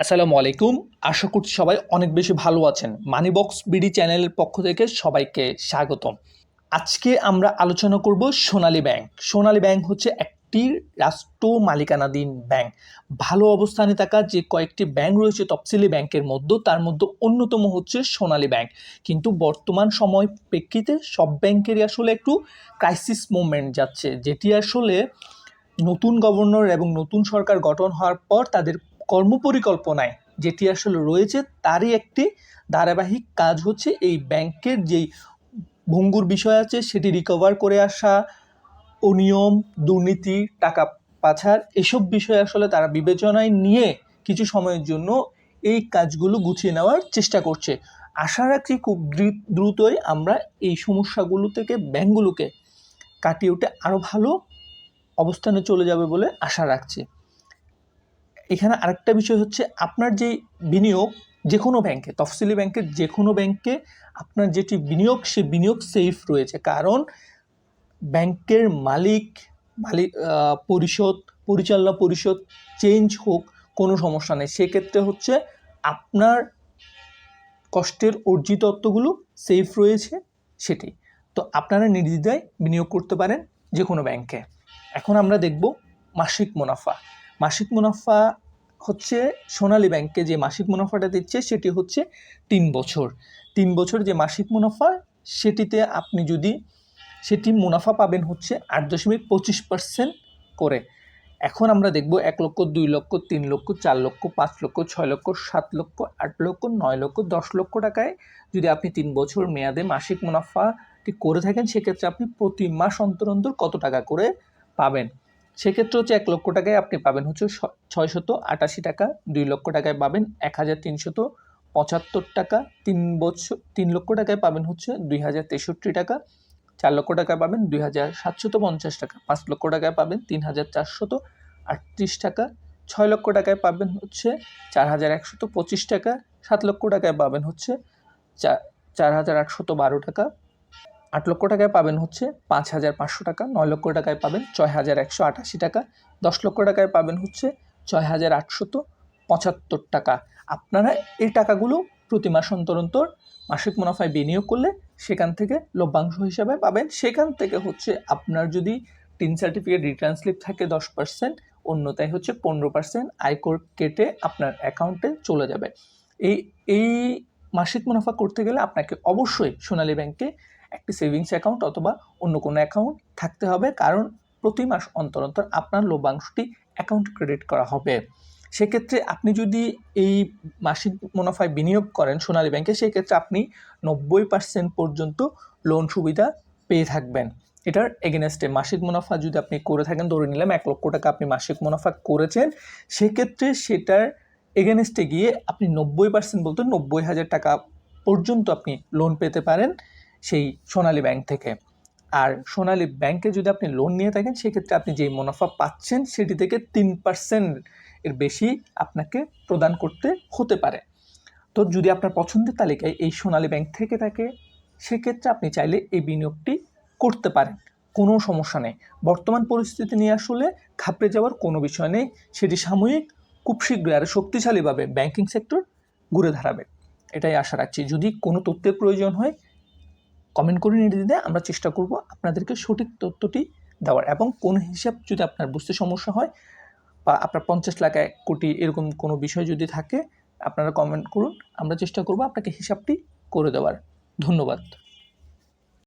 আসসালামু আলাইকুম। আশা করছি সবাই অনেক বেশি ভালো আছেন। মানিবক্স বিডি চ্যানেলের পক্ষ থেকে সবাইকে স্বাগতম। আজকে আমরা আলোচনা করব সোনালী ব্যাংক। সোনালী ব্যাংক হচ্ছে একটি রাষ্ট্র মালিকানাধীন ব্যাংক। ভালো অবস্থানে থাকা যে কয়েকটি ব্যাংক রয়েছে তফসিলি ব্যাংকের মধ্যে, তার মধ্যে অন্যতম হচ্ছে সোনালী ব্যাংক। কিন্তু বর্তমান সময় প্রেক্ষিতে সব ব্যাংকেরই আসলে একটু ক্রাইসিস মুভমেন্ট যাচ্ছে, যেটি আসলে নতুন গভর্নর এবং নতুন সরকার গঠন হওয়ার পর তাদের কর্মপরিকল্পনায় যেটি আসলে রয়েছে, তারই একটি ধারাবাহিক কাজ হচ্ছে এই ব্যাংকের যেই ভঙ্গুর বিষয় আছে, সেটি রিকভার করে আসা, অনিয়ম, দুর্নীতি, টাকা পাচার এসব বিষয় আসলে তারা বিবেচনায় নিয়ে কিছু সময়ের জন্য এই কাজগুলো গুছিয়ে নেওয়ার চেষ্টা করছে। আশা রাখছি খুব দ্রুতই আমরা এই সমস্যাগুলো থেকে ব্যাংকগুলোকে কাটিয়ে উঠে আরও ভালো অবস্থানে চলে যাবে বলে আশা রাখছি। এখানে আরেকটা বিষয় হচ্ছে আপনার যে বিনিয়োগ যে কোনো ব্যাংকে তফসিলি ব্যাংকের যে কোনো ব্যাংকে আপনার যেটি বিনিয়োগ, সে বিনিয়োগ সেফ রয়েছে। কারণ ব্যাংকের মালিক মালিক পরিষদ, পরিচালনা পরিষদ চেঞ্জ হোক, কোনো সমস্যা নেই। সেক্ষেত্রে হচ্ছে আপনার কষ্টের অর্জিত অর্থগুলো সেফ রয়েছে সেটি। তো আপনারা নির্দ্বিধায় বিনিয়োগ করতে পারেন যে কোনো ব্যাংকে এখন আমরা দেখব মাসিক মুনাফা। মাসিক মুনাফা হচ্ছে সোনালী ব্যাংকে যে মাসিক মুনাফাটা দিচ্ছে সেটি হচ্ছে তিন বছর। তিন বছর যে মাসিক মুনাফা, সেটিতে আপনি যদি সেটি মুনাফা পাবেন হচ্ছে আট দশমিক পঁচিশ পার্সেন্ট করে। এখন আমরা দেখব এক লক্ষ, দুই লক্ষ, তিন লক্ষ, চার লক্ষ, পাঁচ লক্ষ, ছয় লক্ষ, সাত লক্ষ, আট লক্ষ, নয় লক্ষ, দশ লক্ষ টাকায় যদি আপনি তিন বছর মেয়াদে মাসিক মুনাফাটি করে থাকেন, সেক্ষেত্রে আপনি প্রতি মাস অন্তর অন্তর কত টাকা করে পাবেন? সেক্ষেত্রে হচ্ছে এক লক্ষ টাকায় আপনি পাবেন হচ্ছে ছয়শত আটাশি টাকা, দুই লক্ষ টাকায় পাবেন এক হাজার তিনশত পঁচাত্তর টাকা, তিন বছর, তিন লক্ষ টাকায় পাবেন হচ্ছে দুই হাজার তেষট্টি টাকা, চার লক্ষ টাকায় পাবেন দুই হাজার সাতশত পঞ্চাশ টাকা, পাঁচ লক্ষ টাকায় পাবেন তিন হাজার চারশত আটত্রিশ টাকা, ছয় লক্ষ টাকায় পাবেন হচ্ছে চার হাজার একশত পঁচিশ টাকা, সাত লক্ষ টাকায় পাবেন হচ্ছে চার চার হাজার আটশত বারো টাকা আট লক্ষ টাকায় পাবেন হচ্ছে পাঁচ হাজার পাঁচশো টাকা, নয় লক্ষ টাকায় পাবেন ছয় হাজার একশো আটাশি টাকা, দশ লক্ষ টাকায় পাবেন হচ্ছে ছয় হাজার আটশত পঁচাত্তর টাকা। আপনারা এই টাকাগুলো প্রতি মাস অন্তর অন্তর মাসিক মুনাফায় বিনিয়োগ করলে সেখান থেকে লভ্যাংশ হিসাবে পাবেন। সেখান থেকে হচ্ছে আপনার যদি টিন সার্টিফিকেট রিটার্ন স্লিপ থাকে দশ পার্সেন্ট অন্যতায় হচ্ছে পনেরো পার্সেন্ট আয়কর কেটে আপনার অ্যাকাউন্টে চলে যাবে। এই এই মাসিক মুনাফা করতে গেলে আপনাকে অবশ্যই সোনালী ব্যাংকে একটি সেভিংস অ্যাকাউন্ট অথবা অন্য কোনো অ্যাকাউন্ট থাকতে হবে। কারণ প্রতি মাস অন্তর অন্তর আপনার লভ্যাংশটি অ্যাকাউন্ট ক্রেডিট করা হবে। সেক্ষেত্রে আপনি যদি এই মাসিক মুনাফায় বিনিয়োগ করেন সোনালী ব্যাংকে, সেক্ষেত্রে আপনি নব্বই পার্সেন্ট পর্যন্ত লোন সুবিধা পেয়ে থাকবেন। এটার এগেনস্টে মাসিক মুনাফা যদি আপনি করে থাকেন, ধরে নিলাম এক লক্ষ টাকা আপনি মাসিক মুনাফা করেছেন, সেক্ষেত্রে সেটার এগেনস্টে গিয়ে আপনি নব্বই পার্সেন্ট বলতে নব্বই হাজার টাকা পর্যন্ত আপনি লোন পেতে পারেন। সেই সোনালী ব্যাংক থেকে। আর সোনালী ব্যাংকে যদি আপনি লোন নিয়ে থাকেন, সেক্ষেত্রে আপনি যেই মুনাফা পাচ্ছেন, সেটি থেকে তিন পার্সেন্ট এর বেশি আপনাকে প্রদান করতে হতে পারে। তো যদি আপনার পছন্দের তালিকায় এই সোনালী ব্যাংক থেকে থাকে, সেক্ষেত্রে আপনি চাইলে এই বিনিয়োগটি করতে পারেন। কোনো সমস্যা নেই। বর্তমান পরিস্থিতি নিয়ে আসলে ঘাবড়ে যাওয়ার কোনো বিষয় নেই। সেটি সাময়িক, খুব শীঘ্রই আরও শক্তিশালীভাবে ব্যাংকিং সেক্টর ঘুরে দাঁড়াবে। এটাই আশা রাখছি। যদি কোনো তথ্যের প্রয়োজন হয় কমেন্ট করে নির্দ্বিধায় আমরা চেষ্টা করব আপনাদেরকে সঠিক তথ্যটি দেওয়ার এবং কোন হিসাব যদি আপনার বুঝতে সমস্যা হয় বা আপনার পঞ্চাশ লাখ, এক কোটি এরকম কোনো বিষয় যদি থাকে, আপনারা কমেন্ট করুন। আমরা চেষ্টা করব আপনাকে হিসাবটি করে দেওয়ার। ধন্যবাদ।